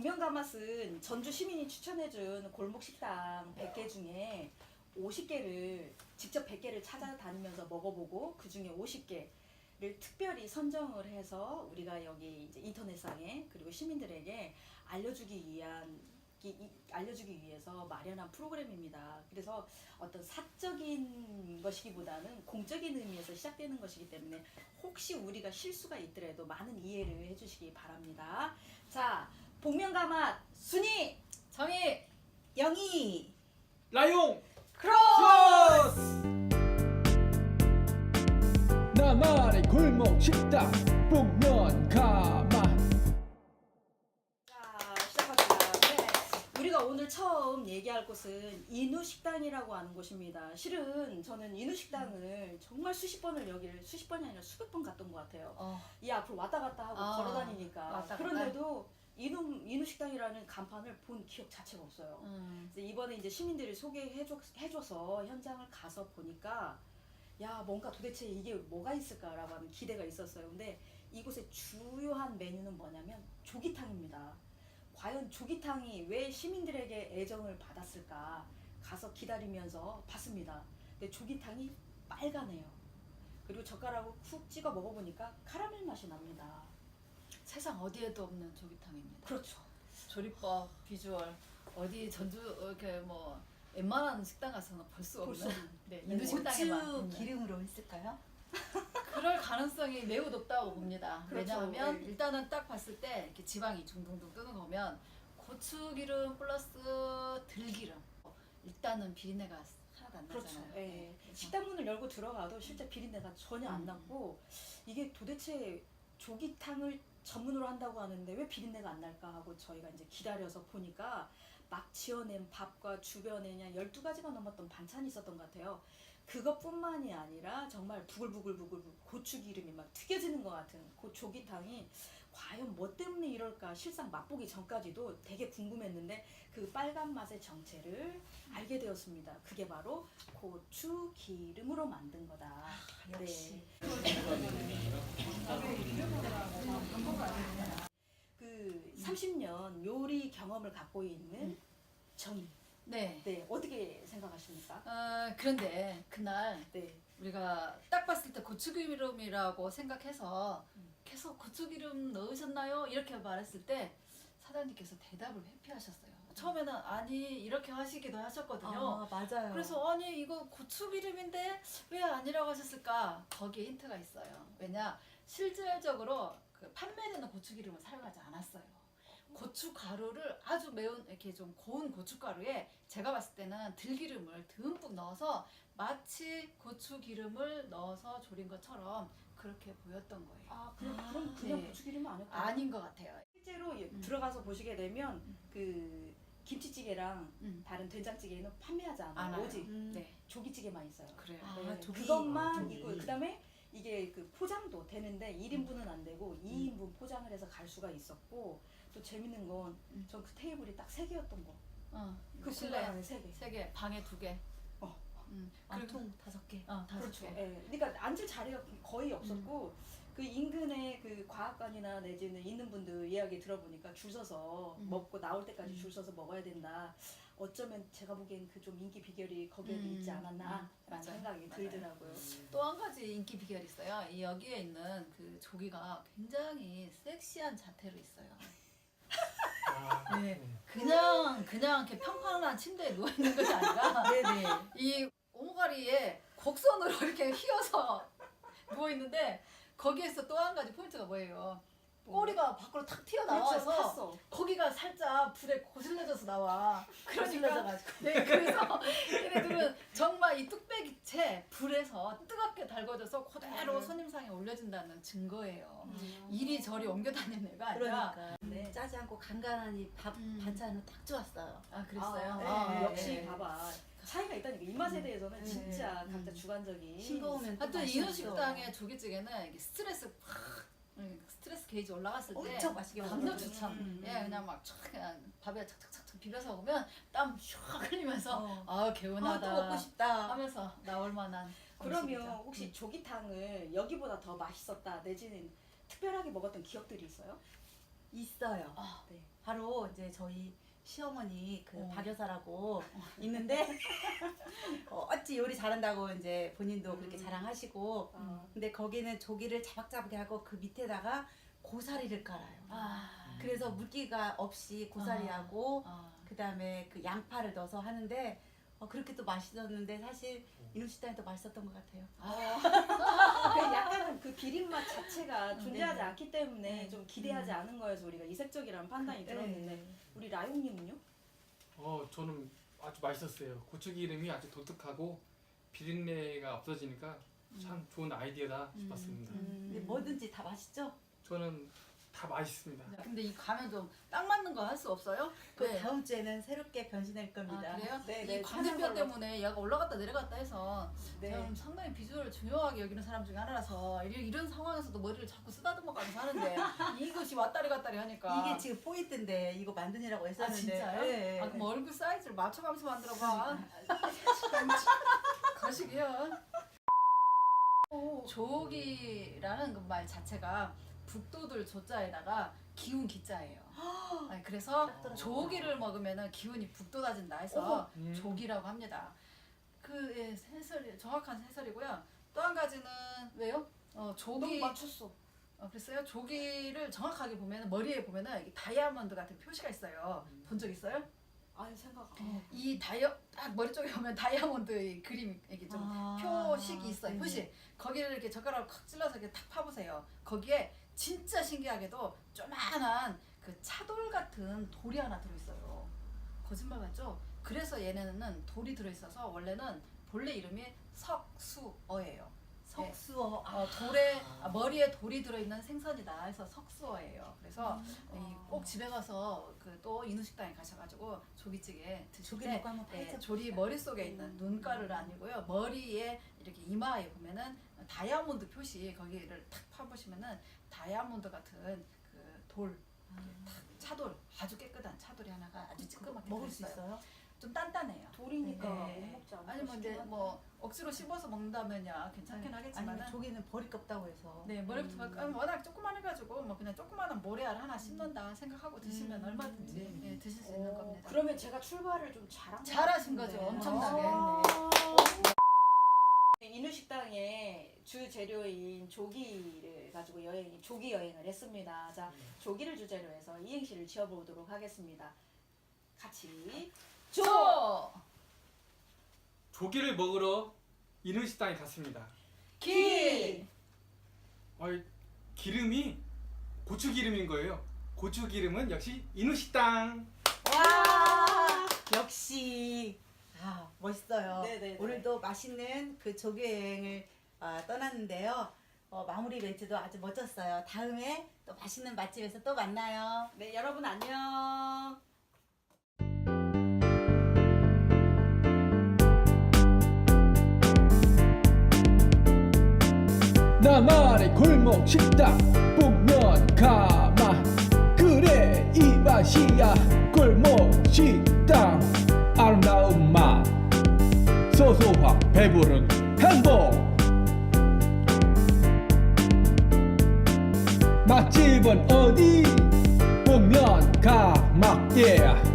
복면가맛은 전주 시민이 추천해준 골목 식당 100개 중에 50개를 직접 100개를 찾아다니면서 먹어보고 그 중에 50개를 특별히 선정을 해서 우리가 여기 이제 인터넷상에 그리고 시민들에게 알려주기 위한 알려주기 위해서 마련한 프로그램입니다. 그래서 어떤 사적인 것이기보다는 공적인 의미에서 시작되는 것이기 때문에 혹시 우리가 실수가 있더라도 많은 이해를 해주시기 바랍니다. 자, 복면가맛 순위 정희 영희 라용 크로스. 나만의 골목 식당 복면 가만 자, 시작합니다. 네. 우리가 오늘 처음 얘기할 곳은 인우 식당이라고 하는 곳입니다. 실은 저는 인우 식당을 정말 수십 번을 여기를 수십 번이 아니라 수백 번 갔던 것 같아요. 어, 이 앞으로 왔다 갔다 하고 아, 걸어 다니니까. 왔다 갔다? 그런데도 인우, 인우식당이라는 간판을 본 기억 자체가 없어요. 음. 그래서 이번에 이제 시민들이 소개해줘, 해줘서 현장을 가서 보니까 야 뭔가 도대체 이게 뭐가 있을까라고 하는 기대가 있었어요. 근데 이곳의 주요한 메뉴는 뭐냐면 조기탕입니다. 과연 조기탕이 왜 시민들에게 애정을 받았을까 가서 기다리면서 봤습니다. 근데 조기탕이 빨가네요. 그리고 젓가락으로 쿡 찍어 먹어보니까 카라멜 맛이 납니다. 세상 어디에도 없는 조기탕입니다. 그렇죠. 조리법, 비주얼 어디 전주 이렇게 뭐 웬만한 식당 가서는 볼 수볼수 없는 없는. 네, 네. 인도 식당에만 고추 있는. 기름으로 했을까요? 그럴 가능성이 매우 높다고 봅니다. 그렇죠. 왜냐하면 네. 일단은 딱 봤을 때 이렇게 지방이 둥둥둥 뜨는 거면 고추 기름 플러스 들기름 일단은 비린내가 하나도 안 그렇죠. 나잖아요. 예. 네, 그래서 식당 문을 열고 들어가도 실제 비린내가 전혀 안 음. 났고 이게 도대체 조기탕을 전문으로 한다고 하는데 왜 비린내가 안 날까 하고 저희가 이제 기다려서 보니까 막 지어낸 밥과 주변에 그냥 12가지가 넘었던 반찬이 있었던 것 같아요. 그것뿐만이 아니라 정말 부글부글부글 고추기름이 막 튀겨지는 것 같은 그 조기탕이 과연 뭐 때문에 이럴까 실상 맛보기 전까지도 되게 궁금했는데 그 빨간 맛의 정체를 알게 되었습니다. 그게 바로 고추 기름으로 만든 거다. 역시. 30년 요리 경험을 갖고 있는 음. 정희. 네. 네, 어떻게 생각하십니까? 어, 그런데 그날 네. 우리가 딱 봤을 때 고추기름이라고 생각해서 음. 계속 고추기름 넣으셨나요? 이렇게 말했을 때 사장님께서 대답을 회피하셨어요. 처음에는 아니 이렇게 하시기도 하셨거든요. 아, 맞아요. 그래서 아니 이거 고추기름인데 왜 아니라고 하셨을까? 거기에 힌트가 있어요. 왜냐 실질적으로 그 판매되는 고추기름을 사용하지 않았어요. 고추 가루를 아주 매운 이렇게 좀 고운 고추 가루에 제가 봤을 때는 들기름을 듬뿍 넣어서 마치 고추 기름을 넣어서 조린 것처럼 그렇게 보였던 거예요. 아, 그럼, 그럼 그냥 네. 고추 기름은 아니었고 아닌 것 같아요. 실제로 예, 음. 들어가서 보시게 되면 그 김치찌개랑 음. 다른 된장찌개는 판매하지 않아요. 오직 음. 네, 조기찌개만 있어요. 그래요. 아, 네, 조기. 그것만 아, 조기. 있고 그다음에 이게 그 포장도 되는데 1인분은 안 되고 음. 2인분 포장을 해서 갈 수가 있었고 또 재밌는 건 음. 전그 테이블이 딱 세 개였던 거. 어, 그 실내 공간 안에 세 개. 세 개, 방에 두 개. 어. 음, 아, 그리고 통 다섯 개. 어, 다섯 그렇죠. 개. 예. 그러니까 앉을 자리가 거의 없었고 그 인근에 그 과학관이나 내지는 있는 분들 이야기 들어보니까 줄 서서 음. 먹고 나올 때까지 음. 줄 서서 먹어야 된다. 어쩌면 제가 보기엔 그 좀 인기 비결이 거기에도 음. 있지 않았나라는 맞아요. 생각이 맞아요. 들더라고요. 또 한 가지 인기 비결이 있어요. 이 여기에 있는 그 조기가 굉장히 섹시한 자태로 있어요. 네, 그냥 그냥 이렇게 평평한 침대에 누워 있는 것이 아니라 네네. 이 오모가리에 곡선으로 이렇게 휘어서 누워 있는데 거기에서 또 한 가지 포인트가 뭐예요? 꼬리가 밖으로 탁 튀어 그렇죠. 탔어. 거기가 살짝 불에 고슬려져서 나와. 그러니까 거슬려져가지고. 네, 그래서 얘네들은 정말 이 뚝배기 채 불에서 뜨겁게 달궈져서 그대로 음. 손님상에 올려진다는 증거예요. 음. 이리 저리 옮겨 다니는 애가 아니라. 그러니까 네. 짜지 않고 간간하니 밥 음. 반찬은 딱 좋았어요. 아, 그랬어요? 아, 네. 아, 역시 네. 봐봐 차이가 있다니까 이 맛에 대해서는 네. 진짜 음. 각자 주관적인 싱거우면 또 하여튼 맛이 인후식당의 없어. 조기찌개는 이게 스트레스 팍 음, 스트레스 게이지 올라갔을 때 엄청 맛있게 먹어요. 추천. 음. 예, 그냥 막 촥 그냥 밥에 착착착착 비벼서 먹으면 땀 슉 흘리면서 어. 아 아, 개운하다 또 먹고 싶다. 하면서 나올 만한 그러면 음식이죠. 혹시 음. 조기탕을 여기보다 더 맛있었다 내지는 특별하게 먹었던 기억들이 있어요? 있어요. 아, 네. 바로 이제 저희 시어머니 그 어. 박 여사라고 있는데 어, 어찌 요리 잘한다고 이제 본인도 그렇게 음. 자랑하시고 어. 근데 거기는 조기를 자박자박하게 하고 그 밑에다가 고사리를 깔아요. 아, 그래서 물기가 없이 고사리하고 아. 그다음에 그 양파를 넣어서 하는데 어, 그렇게 또 맛있었는데 사실 이누식당이 더 맛있었던 것 같아요. 그 약간 그 비린 맛 자체가 존재하지 네. 않기 때문에 네. 좀 기대하지 않은 거여서 우리가 이색적이라는 판단이 들었는데 네. 우리 라용님은요? 어 저는 아주 맛있었어요. 고추기름이 아주 독특하고 비린내가 없어지니까 참 좋은 아이디어다 싶었습니다. 근데 뭐든지 다 맛있죠? 저는 다 맛있습니다. 근데 이 가면 좀 딱 맞는 거 할 수 없어요? 그 네. 다음 주에는 새롭게 변신할 겁니다. 아, 그래요? 네, 이 네, 광대뼈. 때문에 얘가 올라갔다 내려갔다 해서 네. 저는 상당히 비주얼을 중요하게 여기는 사람 중에 하나라서 이런, 이런 상황에서도 머리를 자꾸 쓰다듬어 가면서 하는데 이것이 왔다리 갔다리 하니까 이게 지금 포인트인데 이거 만드느라고 아 했었는데 진짜요? 네. 아 그럼 얼굴 사이즈를 맞춰가면서 만들어 봐 거시기요 조기라는 그 말 자체가 북도들 조자에다가 기운 기자예요 아니, 그래서. 조기를 먹으면 기운이 북돋아진다 해서. 음. 조기라고 합니다. 그 예, 해설이 정확한 해설이고요. 또 한 가지는 왜요? 어, 너무 조기 맞췄어. 어, 글쎄요. 조기를 정확하게 보면 머리에 보면은 이게 다이아몬드 같은 표시가 있어요. 본 적 있어요? 아니 생각 안 해. 이 다이아 딱 머리 쪽에 보면 다이아몬드 그림이 이게 좀 아, 표식이 있어요. 네네. 표시. 거기를 이렇게 젓가락으로 칵 찔러서 이렇게 탁 파보세요. 거기에 진짜 신기하게도 조만한 그 차돌 같은 돌이 하나 들어있어요. 거짓말 같죠? 그래서 얘네는 돌이 들어있어서 원래는 본래 이름이 석수어예요. 석수어. 아, 어, 돌에 아, 머리에 돌이 들어있는 생선이다 해서 석수어예요. 그래서 이 꼭 집에 가서 그 또 인후식당에 가셔가지고 조기찌개 드실 조기 때 먹고 한번 예, 파헤쳐 조리 머릿 속에 있는 눈가를 아니고요. 머리에 이렇게 이마에 보면은 다이아몬드 표시 거기를 탁 파보시면은 다이아몬드 같은 그돌 차돌 아주 깨끗한 차돌이 하나가 아주 찌끄맣게 먹을 수 들어있어요. 있어요? 좀 단단해요. 돌이니까 네. 못 먹지 않을까 아니 뭐 이제 싶긴 뭐 억지로 씹어서 먹는다면야 괜찮긴 하겠지만은 아니면 조개는 버릴 거 없다고 해서 네 머리부터 음. 음. 워낙 조그만해가지고 뭐 그냥 조그만한 모래알 하나 씹는다 생각하고 드시면 음. 얼마든지 음. 예, 드실 수 어, 있는 겁니다. 그러면 제가 출발을 좀 잘한 것 잘하신. 거죠, 엄청나게. 아. 인후식당의 주 재료인 조기를 가지고 여행 조기 여행을 했습니다. 자, 조기를 주제로 해서 이행시를 지어보도록 하겠습니다. 같이 조. 조 조기를 먹으러 인후식당에 갔습니다. 기 어이, 기름이 고추 기름인 거예요. 고추 기름은 역시 인후식당. 와 역시 아 멋있어요. 네네네. 오늘도 맛있는 그 조개 여행을 아, 떠났는데요. 어, 마무리 멘트도 아주 멋졌어요. 다음에 또 맛있는 맛집에서 또 만나요. 네, 여러분 안녕. 나만의 골목 식당 복면 가마. 그래 이 맛이야. 골목 식당. 아름다운 맛 소소한 배부른 행복. 맛집은 어디? 복면 가마. Yeah